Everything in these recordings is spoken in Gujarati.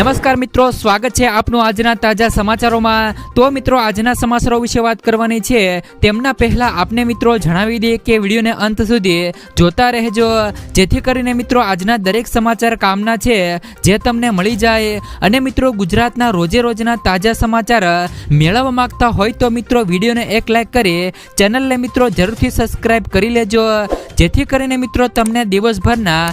નમસ્કાર મિત્રો, સ્વાગત છે આપનું આજના તાજા સમાચારોમાં. તો મિત્રો, આજના સમાચારો વિશે વાત કરવાની છે. તેમના પહેલા આપને મિત્રો જણાવી દઈએ કે વિડીયોને અંત સુધી જોતા રહેજો. જેથી કરીને મિત્રો, આજના દરેક સમાચાર કામના છે, જે તમને મળી જાય. અને મિત્રો, ગુજરાતના રોજે રોજના તાજા સમાચાર મેળવવા માંગતા હોય તો મિત્રો, વિડીયોને એક લાઈક કરી ચેનલને મિત્રો જરૂરથી સબસ્ક્રાઇબ કરી લેજો. જેથી કરીને મિત્રો, તમને દિવસભરના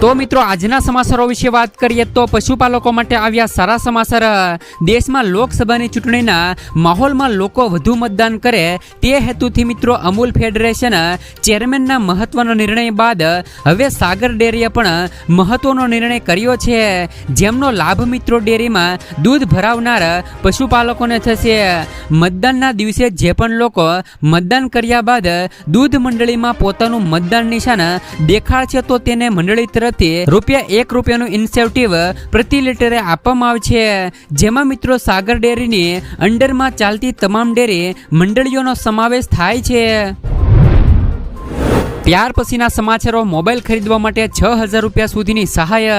તો મિત્રો, આજના સમાચારો વિશે વાત કરીએ તો પશુપાલકો માટે આવ્યા સારા સમાચાર. દેશમાં લોકસભાની ચૂંટણીના માહોલમાં લોકો વધુ મતદાન કરે તે હેતુથી મિત્રો અમૂલ ફેડરેશન ચેરમેનના મહત્વનો નિર્ણય બાદ હવે સાગર ડેરીએ પણ મહત્વનો નિર્ણય કર્યો છે. જેમનો લાભ મિત્રો ડેરીમાં દૂધ ભરાવનાર પશુપાલકોને થશે. મતદાનના દિવસે જે પણ લોકો મતદાન કર્યા બાદ દૂધ મંડળીમાં પોતાનું મતદાન નિશાન દેખાડશે તો તેને મંડળી તરફથી રૂપિયા એક રૂપિયાનું ઇન્સેન્ટિવ પ્રતિ લીટરે આપવામાં આવશે જેમાં મિત્રો સાગર ડેરીની અંડરમાં ચાલતી તમામ ડેરી મંડળીઓનો સમાવેશ થાય છે. ત્યાર પછીના સમાચારો મોબાઈલ ખરીદવા માટે છ હજાર રૂપિયા સુધીની સહાય,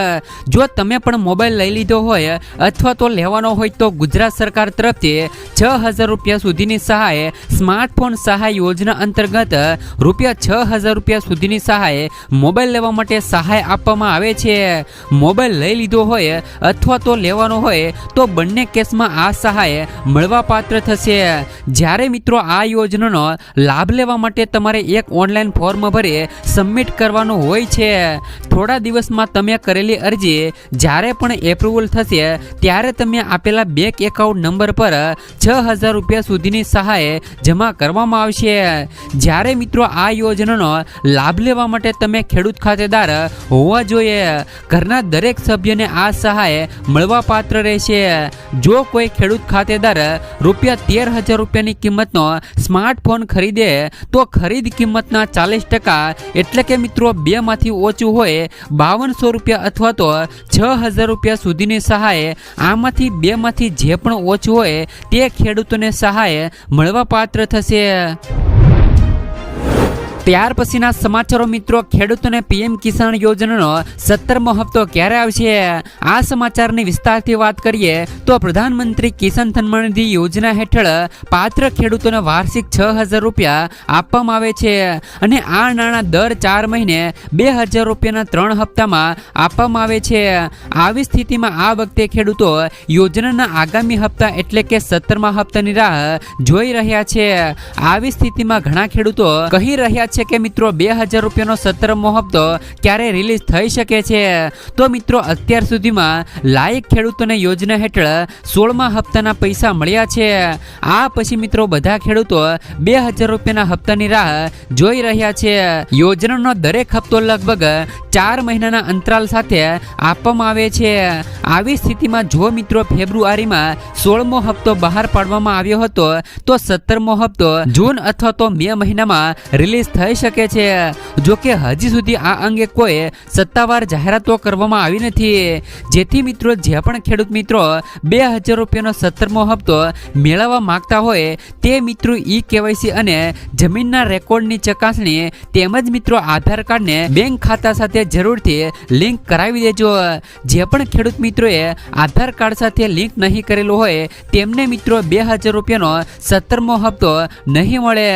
જો તમે પણ મોબાઈલ લઈ લીધો હોય અથવા તો લેવાનો હોય તો ગુજરાત સરકાર તરફથી છ હજાર રૂપિયા સુધીની સહાય સ્માર્ટફોન સહાય યોજના અંતર્ગત રૂપિયા છ હજાર રૂપિયા સુધીની સહાય મોબાઈલ લેવા માટે સહાય આપવામાં આવે છે. મોબાઈલ લઈ લીધો હોય અથવા તો લેવાનો હોય તો બંને કેસમાં આ સહાય મળવા પાત્ર થશે. જ્યારે મિત્રો આ યોજનાનો લાભ લેવા માટે તમારે એક ઓનલાઈન ફોર્મ ભરી સબમિટ કરવાનું હોય છે. થોડા દિવસમાં તમે કરેલી અરજી જ્યારે પણ એપ્રુવલ થશે, ત્યારે તમે આપેલા બેંક એકાઉન્ટ નંબર પર છ હજાર રૂપિયા સુધીની સહાય જમા કરવામાં આવશે. જ્યારે મિત્રો આ યોજનાનો લાભ લેવા માટે તમે ખેડૂત ખાતેદાર હોવા જોઈએ. ઘરના દરેક સભ્યને આ સહાય મળવા પાત્ર રહેશે. જો કોઈ ખેડૂત ખાતેદાર રૂપિયા તેર હજાર રૂપિયાની કિંમતનો સ્માર્ટફોન ખરીદે, તો ખરીદ કિંમતના ચાલીસ ટકા એટલે કે મિત્રો બે માંથી ઓછું હોય બાવનસો રૂપિયા અથવા તો છ હજાર રૂપિયા સુધીની સહાય. આમાંથી બે માંથી જે પણ ઓછું હોય તે ખેડૂતોને સહાય મળવાપાત્ર થશે. ત્યાર પછીના સમાચારો મિત્રો, ખેડૂતોને પીએમ કિસાન યોજનાનો સત્તરમો હપ્તો ક્યારે આવશે? આ સમાચારની વિસ્તારથી વાત કરીએ તો પ્રધાનમંત્રી કિસાન સન્માન નિધિ યોજના હેઠળ પાત્ર ખેડૂતોને વાર્ષિક છ હજાર રૂપિયા આપવામાં આવે છે અને આ નાણાં દર ચાર મહિને બે હજાર રૂપિયાના ત્રણ હપ્તામાં આપવામાં આવે છે. આવી સ્થિતિમાં આ વખતે ખેડૂતો યોજનાના આગામી હપ્તા એટલે કે સત્તરમા હપ્તાની રાહ જોઈ રહ્યા છે. આવી સ્થિતિમાં ઘણા ખેડૂતો કહી રહ્યા છે કે મિત્રો બે હજાર રૂપિયાનો સત્તરમો હપ્તો ક્યારે રિલીઝ થઈ શકે છે? તો મિત્રો અત્યાર સુધીમાં લાયક ખેડૂતોને યોજના હેઠળ સોળમા હપ્તાના પૈસા મળ્યા છે. આ પછી મિત્રો બધા ખેડૂતો બે હજાર રૂપિયાના હપ્તાની રાહ જોઈ રહ્યા છે. યોજનાનો દરેક હપ્તો લગભગ ચાર મહિનાના અંતરાલ સાથે આપવામાં આવે છે. આવી સ્થિતિમાં જો મિત્રો ફેબ્રુઆરીમાં સોળમો હપ્તો બહાર પાડવામાં આવ્યો હતો, તો સત્તરમો હપ્તો જૂન અથવા તો મે મહિનામાં રિલીઝ થઈ શકે છે. જો કે હજી સુધી આ અંગે કોઈ સત્તાવાર જાહેરાતો કરવામાં આવી નથી. જેથી મિત્રો, જે પણ ખેડૂત મિત્રો બે હજાર રૂપિયાનો સત્તરમો હપ્તો મેળવવા માંગતા હોય, તે મિત્રો ઈ કેવાયસી અને જમીનના રેકોર્ડની ચકાસણી તેમજ મિત્રો આધાર કાર્ડને બેંક ખાતા સાથે જરૂરથી લિંક કરાવી દેજો. જે પણ ખેડૂત મિત્રોએ આધાર કાર્ડ સાથે લિંક નહીં કરેલું હોય, તેમને મિત્રો બે હજાર રૂપિયાનો સત્તરમો હપ્તો નહીં મળે.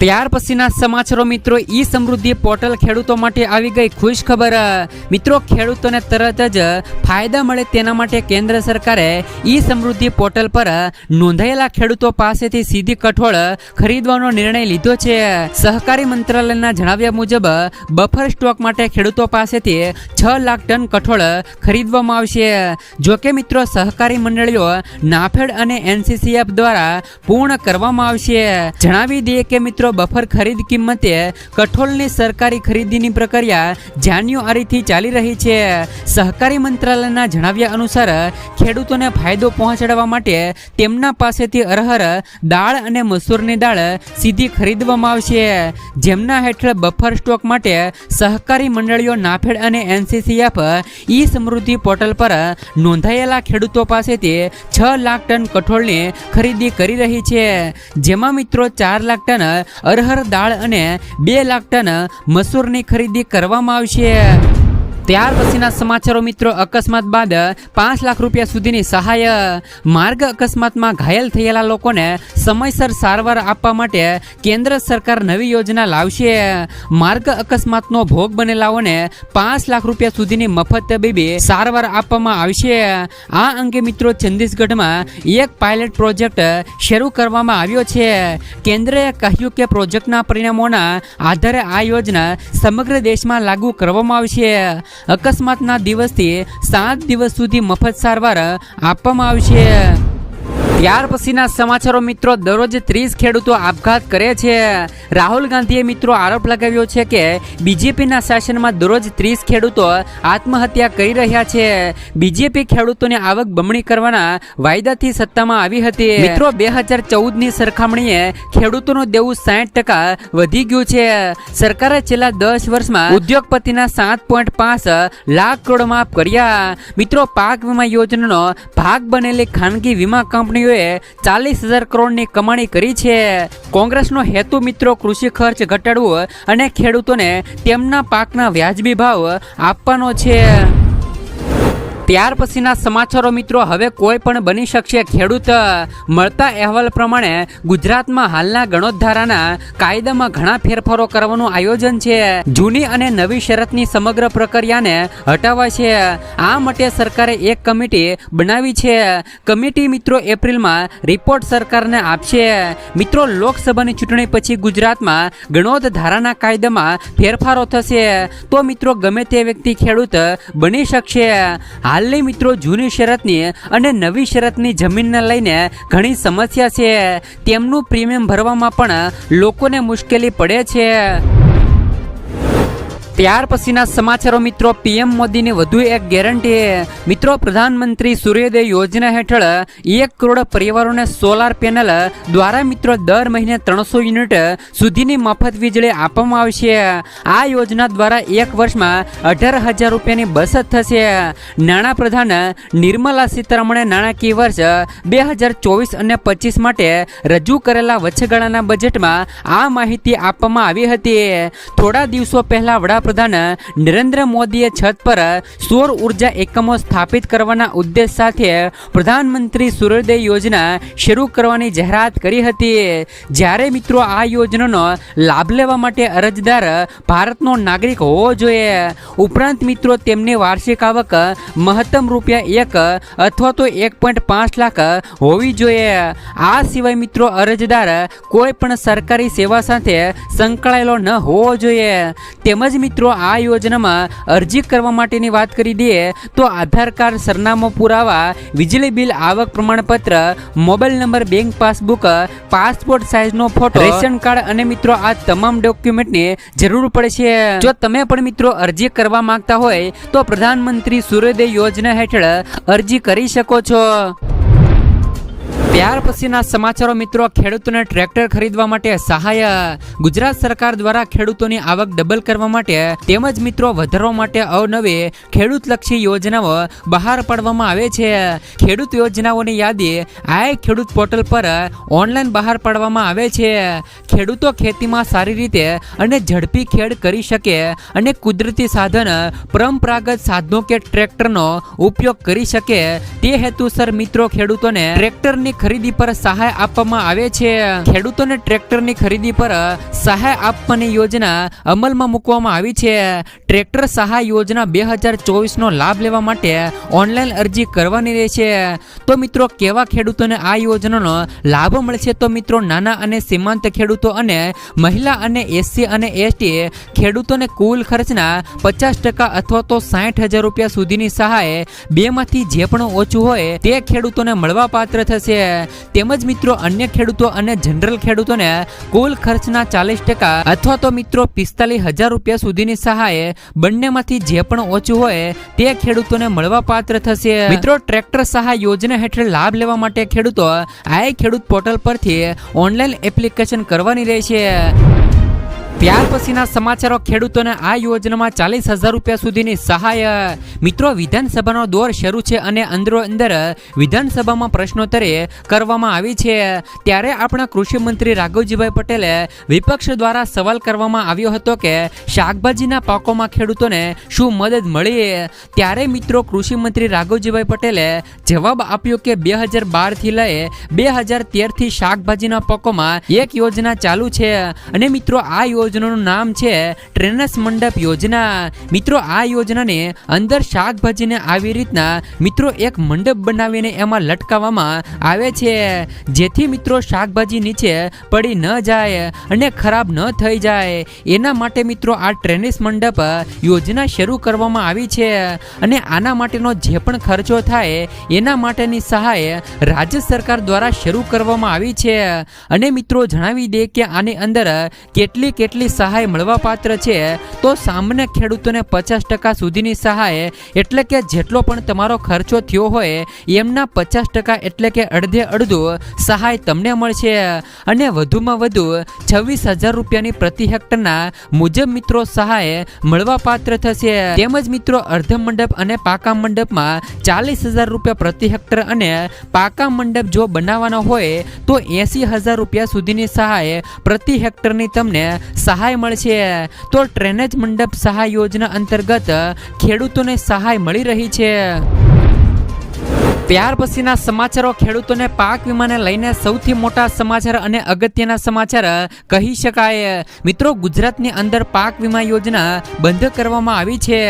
ત્યાર પછીના સમાચારો મિત્રો, ઈ સમૃદ્ધિ પોર્ટલ ખેડૂતો માટે આવી ગઈ ખુશ ખબર. મિત્રો, ખેડૂતોને તરત જ ફાયદા મળે તેના માટે કેન્દ્ર સરકારે ઈ સમૃદ્ધિ પોર્ટલ પર નોંધાયેલા ખેડૂતો પાસેથી સીધી કઠોળ ખરીદવાનો નિર્ણય લીધો છે. સહકારી મંત્રાલયના જણાવ્યા મુજબ, બફર સ્ટોક માટે ખેડૂતો પાસેથી છ લાખ ટન કઠોળ ખરીદવામાં આવશે. જોકે મિત્રો, સહકારી મંડળીઓ નાફેડ અને એનસીસીએફ દ્વારા પૂર્ણ કરવામાં આવશે. જણાવી દઈએ કે મિત્રો બફર ખરીદ કિંમતે કઠોળની સરકારી ખરીદીની પ્રક્રિયા જાન્યુઆરીથી ચાલી રહી છે. સહકારી મંત્રાલયના જણાવ્યા અનુસાર, ખેડૂતોને ફાયદો પહોંચાડવા માટે તેમના પાસેથી અરહર, દાળ અને મસૂરની દાળ સીધી ખરીદવામાં આવશે. જેમના હેઠળ બફર સ્ટોક માટે સહકારી મંડળીઓ નાફેડ અને એનસીસીએફ ઈ સમૃદ્ધિ પોર્ટલ પર નોંધાયેલા ખેડૂતો પાસેથી છ લાખ ટન કઠોળની ખરીદી કરી રહી છે. જેમાં મિત્રો, ચાર લાખ ટન અરહર દાળ અને બે લાખ ટન મસૂરની ખરીદી કરવામાં આવશે. ત્યાર પછીના સમાચારો મિત્રો, અકસ્માત બાદ પાંચ લાખ રૂપિયા સુધીની સહાય, માર્ગ અકસ્માતમાં ઘાયલ થયેલા લોકોને સમયસર સારવાર આપવા માટે કેન્દ્ર સરકાર નવી યોજના લાવશે. માર્ગ અકસ્માતનો ભોગ બનેલાઓને પાંચ લાખ રૂપિયા સુધીની મફત તબીબી સારવાર આપવામાં આવશે. આ અંગે મિત્રો છત્તીસગઢમાં એક પાયલટ પ્રોજેક્ટ શરૂ કરવામાં આવ્યો છે. કેન્દ્રએ કહ્યું કે પ્રોજેક્ટના પરિણામોના આધારે આ યોજના સમગ્ર દેશમાં લાગુ કરવામાં આવશે. અકસ્માતના દિવસથી સાત દિવસ સુધી મફત સારવાર આપવામાં આવશે. ત્યાર પછીના સમાચારો મિત્રો, દરરોજ ત્રીસ ખેડૂતો આપઘાત કરે છે. રાહુલ ગાંધીએ મિત્રો આરોપ લગાવ્યો છે કે બીજેપીના શાસનમાં દરરોજ ત્રીસ ખેડૂતો આત્મહત્યા કરી રહ્યા છે. બીજેપી ખેડૂતોની આવક બમણી કરવાના વાયદાથી સત્તામાં આવી હતી. મિત્રો, બે હજાર ચૌદની સરખામણીએ ખેડૂતોનું દેવું સાઠ ટકા વધી ગયું છે. સરકારે છેલ્લા દસ વર્ષમાં ઉદ્યોગપતિના સાત પોઈન્ટ પાંચ લાખ કરોડ માફ કર્યા. મિત્રો, પાક વીમા યોજનાનો ભાગ બનેલી ખાનગી વીમા કંપનીઓએ ચાલીસ હજાર કરોડની કમાણી કરી છે. કોંગ્રેસનો હેતુ મિત્રો કૃષિ ખર્ચ ઘટાડવો અને ખેડૂતોને તેમના પાકના વ્યાજબી ભાવ આપવાનો છે. ત્યાર પછીના સમાચારો મિત્રો, હવે કોઈ પણ બની શકશે. ખેડૂત મળતા અહેવાલ પ્રમાણે ગુજરાતમાં હાલના ગણોદ્ધારાના કાયદામાં ઘણા ફેરફારો કરવાનું આયોજન છે. જૂની અને નવી શરતની સમગ્ર પ્રક્રિયાને હટાવવા છે આ માટે સરકારે એક કમિટી બનાવી છે. કમિટી મિત્રો એપ્રિલમાં રિપોર્ટ સરકારને આપશે. મિત્રો, લોકસભાની ચૂંટણી પછી ગુજરાતમાં ગણોદ ધારાના કાયદામાં ફેરફારો થશે. તો મિત્રો, ગમે તે વ્યક્તિ ખેડૂત બની શકશે. હાલની મિત્રો જૂની શરતની અને નવી શરતની જમીનને લઈને ઘણી સમસ્યા છે. તેમનું પ્રીમિયમ ભરવામાં પણ લોકોને મુશ્કેલી પડે છે. ત્યાર પછીના સમાચારો મિત્રો, પીએમ મોદીની વધુ એક ગેરંટી મિત્રો, પ્રધાનમંત્રી સૂર્યોદય યોજના હેઠળ એક કરોડ પરિવારોને સોલાર પેનલ દ્વારા મિત્રો, દર મહિને ત્રણસો યુનિટ સુધીની મફત વીજળી આપવામાં આવશે આ યોજના દ્વારા એક વર્ષમાં અઢાર હજાર રૂપિયાની બચત થશે. નાણાં પ્રધાન નિર્મલા સીતારમણે નાણાકીય વર્ષ બે હજાર ચોવીસ અને પચીસ માટે રજૂ કરેલા વચ્ચેગાળાના બજેટમાં આ માહિતી આપવામાં આવી હતી. થોડા દિવસો પહેલા વડાપ્રધાન નરેન્દ્ર મોદીએ છત પર સૌર ઊર્જા એકમો સ્થાપિત કરવાના ઉદ્દેશ સાથે પ્રધાનમંત્રી સૂર્યોદય યોજના શરૂ કરવાની જાહેરાત કરી હતી. જ્યારે મિત્રો આ યોજનાનો લાભ લેવા માટે અરજદાર ભારતનો નાગરિક હોવો જોઈએ. ઉપરાંત મિત્રો, તેમની વાર્ષિક આવક મહત્તમ રૂપિયા એક અથવા તો એક પોઈન્ટ પાંચ લાખ હોવી જોઈએ. આ સિવાય મિત્રો, અરજદાર કોઈ પણ સરકારી સેવા સાથે સંકળાયેલો ન હોવો જોઈએ. તેમજ મિત્રો, આ યોજનામાં અરજી કરવા માટેની વાત કરી દઈએ તો આધાર કાર્ડ સરનામું પુરાવા, વીજળી બિલ, આવક પ્રમાણપત્ર, mobile number, bank passbook, passport સાઇઝનો photo, ration card અને મિત્રો, આ તમામ ડોક્યુમેન્ટની જરૂર પડશે. જો તમે પણ મિત્રો અરજી કરવા માંગતા હોય તો પ્રધાનમંત્રી સૂર્યોદય યોજના હેઠળ અરજી કરી શકો છો. ત્યાર પછીના સમાચારો મિત્રો, ખેડૂતોને ટ્રેક્ટર ખરીદવા માટે સહાય, ગુજરાત સરકાર દ્વારા ખેડૂતોની આવક ડબલ કરવા માટે તેમજ મિત્રો વધારવા માટે અવનવી ખેડૂતલક્ષી યોજનાઓ બહાર પાડવામાં આવે છે. ખેડૂત યોજનાઓની યાદી આ ખેડૂત પોર્ટલ પર ઓનલાઈન બહાર પાડવામાં આવે છે. ખેડૂતો ખેતીમાં સારી રીતે અને ઝડપી ખેડ કરી શકે અને કુદરતી સાધન, પરંપરાગત સાધનો કે ટ્રેક્ટરનો ઉપયોગ કરી શકે. તે હેતુસર મિત્રો ખેડૂતોને ટ્રેક્ટરની ખરીદી પર સહાય આપવામાં આવે છે. ખેડૂતોને ટ્રેક્ટરની ખરીદી પર સહાય આપવાની યોજના અમલમાં મૂકવામાં આવી છે. ટ્રેક્ટર સહાય યોજના બે હજાર ચોવીસનો લાભ લેવા માટે ઓનલાઈન અરજી કરવાની રહેશે. તો મિત્રો, કેવા ખેડૂતોને આ યોજનાનો લાભ મળશે? તો મિત્રો, નાના અને સીમાંત ખેડૂતો અને મહિલા અને એસસી અને એસટી ખેડૂતોને કુલ ખર્ચના પચાસ ટકા અથવા તો સાઠ હજાર રૂપિયા સુધીની સહાય બેમાંથી જે પણ ઓછું હોય તે ખેડૂતોને મળવા પાત્ર થશે. તેમજ મિત્રો, અન્ય ખેડૂતો અને જનરલ ખેડૂતોને કુલ ખર્ચના ચાલીસ ટકા અથવા તો મિત્રો, પિસ્તાલીસ હજાર રૂપિયા સુધીની સહાય બંનેમાંથી જે પણ ઓછું હોય તે ખેડૂતોને મળવા પાત્ર થશે. મિત્રો, ટ્રેક્ટર સહાય યોજના હેઠળ લાભ લેવા માટે ખેડૂતો આ ખેડૂત પોર્ટલ પરથી ઓનલાઈન એપ્લિકેશન કરવાની રહેશે. ત્યાર પછીના સમાચારો ખેડૂતોને આ યોજનામાં ચાલીસ હજાર રૂપિયા સુધીની સહાય. મિત્રો, વિધાનસભાનો દોર શરૂ છે અને અંદરો અંદર વિધાનસભામાં પ્રશ્નોત્તરી કરવામાં આવી છે. ત્યારે આપણા કૃષિમંત્રી રાઘવજીભાઈ પટેલે વિપક્ષ દ્વારા સવાલ કરવામાં આવ્યો હતો કે શાકભાજીના પાકોમાં ખેડૂતોને શું મદદ મળી? ત્યારે મિત્રો કૃષિમંત્રી રાઘવજીભાઈ પટેલે જવાબ આપ્યો કે બે હજાર બારથી લઈ બે હજાર તેરથી શાકભાજીના પાકોમાં એક યોજના ચાલુ છે. અને મિત્રો, આ યોજનાનું નામ છે ટ્રેનર્સ મંડપ યોજના. મિત્રો, આ યોજનાને અંદર શાકભાજીને આવી રીતના મિત્રો એક મંડપ બનાવીને એમાં લટકાવવામાં આવે છે. જેથી મિત્રો શાકભાજી નીચે પડી ન જાય અને ખરાબ ન થઈ જાય. એના માટે મિત્રો આ ટ્રેનિસ મંડપ યોજના શરૂ કરવામાં આવી છે અને આના માટેનો જે પણ ખર્ચો થાય એના માટેની સહાય રાજ્ય સરકાર દ્વારા શરૂ કરવામાં આવી છે. અને મિત્રો જણાવી દે કે આની અંદર કેટલી કેટલી સહાય મળવાપાત્ર છે, તો સામાન્ય ખેડૂતોને પચાસ ટકા સુધીની સહાય એટલે કે જેટલો પણ તમારો ખર્ચો થયો હોય, એમના પચાસ ટકા એટલે કે અડધે અડધું સહાય તમને મળશે. અને વધુમાં વધુ છવ્વીસ હજાર રૂપિયાની પ્રતિ હેક્ટરના મુજબ મિત્રો સહાય મળવાપાત્ર થશે. તેમજ મિત્રો અર્ધ મંડપ અને પાકા મંડપમાં ચાલીસ હજાર રૂપિયા પ્રતિ હેક્ટર અને પાકા મંડપ જો બનાવવાનો હોય, તો એસી હજાર રૂપિયા સુધીની સહાય પ્રતિ હેક્ટરની તમને સહાય મળશે. તો ટ્રેનેજ મંડપ સહાય યોજના અંતર્ગત ખેડૂતોને સહાય મળી રહી છે. ત્યાર પછીના સમાચારો ખેડૂતોને પાક વીમાને લઈને સૌથી મોટા સમાચાર અને અગત્યના સમાચાર કહી શકાય. મિત્રો, ગુજરાતની અંદર પાક વીમા યોજના બંધ કરવામાં આવી છે.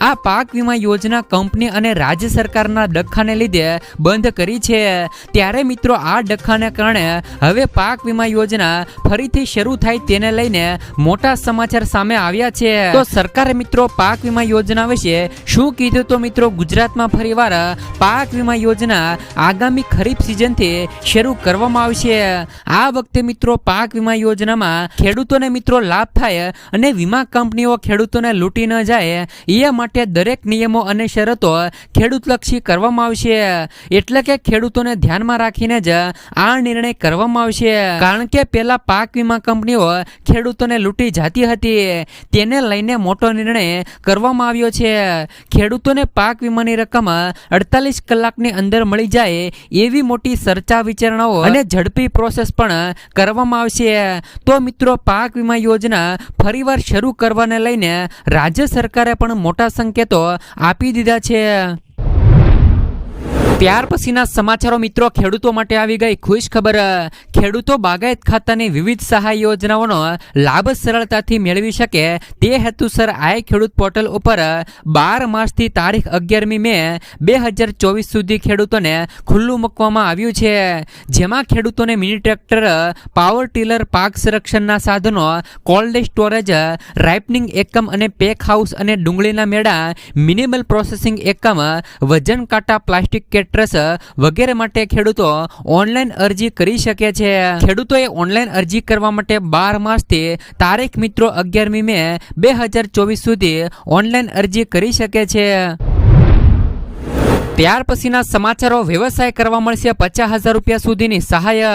આ પાક વીમા યોજના કંપની અને રાજ્ય સરકારના ડખાને લીધે બંધ કરી છે. ત્યારે મિત્રો, આ ડખાને કારણે હવે પાક વીમા યોજના ફરીથી શરૂ થાય તેને લઈને મોટા સમાચાર સામે આવ્યા છે. તો સરકારે મિત્રો, પાક વીમા યોજના વિશે શું કીધું? તો મિત્રો, ગુજરાતમાં ફરીવાર પાક વીમા યોજના આગામી ખરીફ સિઝનથી શરૂ કરવામાં આવશે. આ વખતે મિત્રો પાક વીમા યોજનામાં ખેડૂતોને મિત્રો લાભ થાય અને વીમા કંપનીઓ ખેડૂતોને લૂંટી ન જાય. એ માટે દરેક નિયમો અને શરતો ખેડૂતલક્ષી કરવામાં આવશે. એટલે કે ખેડૂતોને ધ્યાનમાં રાખીને જ આ નિર્ણય કરવામાં આવશે. કારણ કે પહેલા પાક વીમા કંપનીઓ ખેડૂતોને લૂંટી જતી હતી. તેને લઈને મોટો નિર્ણય કરવામાં આવ્યો છે. ખેડૂતોને પાક વીમાની રકમ અડતાલીસ કલાકની અંદર મળી જાય એવી મોટી ચર્ચા વિચારણાઓ અને ઝડપી પ્રોસેસ પણ કરવામાં આવશે. તો મિત્રો પાક વીમા યોજના ફરીવાર શરૂ કરવાને લઈને રાજ્ય સરકારે પણ મોટા સંકેતો આપી દીધા છે. ત્યાર પછીના સમાચારો મિત્રો, ખેડૂતો માટે આવી ગઈ ખુશ ખબર ખેડૂતો બાગાયત ખાતાની વિવિધ સહાય યોજનાઓનો લાભ સરળતાથી મેળવી શકે. તે હેતુસર આઈ ખેડૂત પોર્ટલ ઉપર બાર માર્ચથી તારીખ અગિયારમી મે, બે હજાર ચોવીસ સુધી ખેડૂતોને ખુલ્લું મૂકવામાં આવ્યું છે. જેમાં ખેડૂતોને મિની ટ્રેક્ટર પાવર ટીલર, પાક સંરક્ષણના સાધનો, કોલ્ડ સ્ટોરેજ રાઇપનિંગ એકમ અને પેક હાઉસ અને ડુંગળીના મેળા, મિનિમલ પ્રોસેસિંગ એકમ વજન કાંટા પ્લાસ્ટિક કેટ્રસ વગેરે માટે ખેડૂતો ઓનલાઈન અરજી કરી શકે છે. ખેડૂતોએ ઓનલાઈન અરજી કરવા માટે બાર માર્ચથી તારીખ મિત્રો અગિયારમી મે બે હજાર ચોવીસ સુધી ઓનલાઈન અરજી કરી શકે છે. ત્યાર પછીના સમાચારો વ્યવસાય કરવા મળશે પચાસ હજાર રૂપિયા સુધીની સહાય.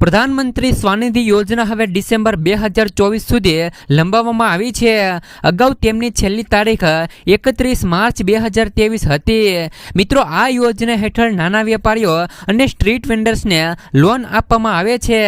પ્રધાનમંત્રી સ્વાનિધિ યોજના હવે ડિસેમ્બર બે હજાર ચોવીસ સુધી લંબાવવામાં આવી છે. અગાઉ તેમની છેલ્લી તારીખ એકત્રીસ માર્ચ બે હજાર ત્રેવીસ હતી. મિત્રો, આ યોજના હેઠળ નાના વેપારીઓ અને સ્ટ્રીટ વેન્ડર્સને લોન આપવામાં આવે છે.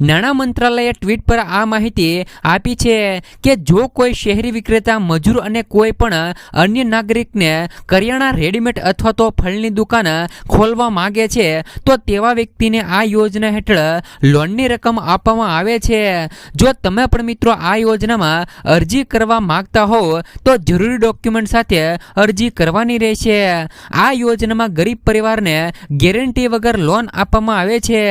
નાણાં મંત્રાલયે ટ્વીટ પર આ માહિતી આપી છે કે જો કોઈ શહેરી વિક્રેતા, મજૂર અને કોઈ પણ અન્ય નાગરિકને કરિયાણા રેડીમેડ અથવા તો ફળની દુકાન ખોલવા માગે છે, તો તેવા વ્યક્તિને આ યોજના હેઠળ લોનની રકમ આપવામાં આવે છે. જો તમે પણ મિત્રો આ યોજનામાં અરજી કરવા માગતા હો, તો જરૂરી ડોક્યુમેન્ટ સાથે અરજી કરવાની રહેશે. આ યોજનામાં ગરીબ પરિવારને ગેરંટી વગર લોન આપવામાં આવે છે.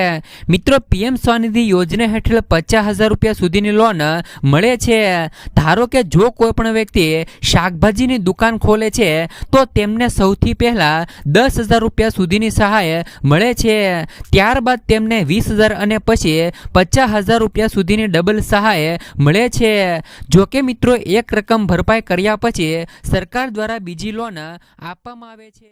મિત્રો, પીએમ સ્વનિધિ યોજના હેઠળ પચાસ હજાર રૂપિયા સુધીની લોન મળે છે. ધારો કે જો કોઈ પણ વ્યક્તિ શાકભાજીની દુકાન ખોલે છે, તો તેમને સૌથી પહેલા દસ હજાર રૂપિયા સુધીની સહાય મળે છે, ત્યારબાદ તેમને વીસ હજાર અને પછી પચાસ હજાર રૂપિયા સુધીની ડબલ સહાય મળે છે. જો કે મિત્રો, એક રકમ ભરપાઈ કર્યા પછી સરકાર દ્વારા બીજી લોન આપવામાં આવે છે.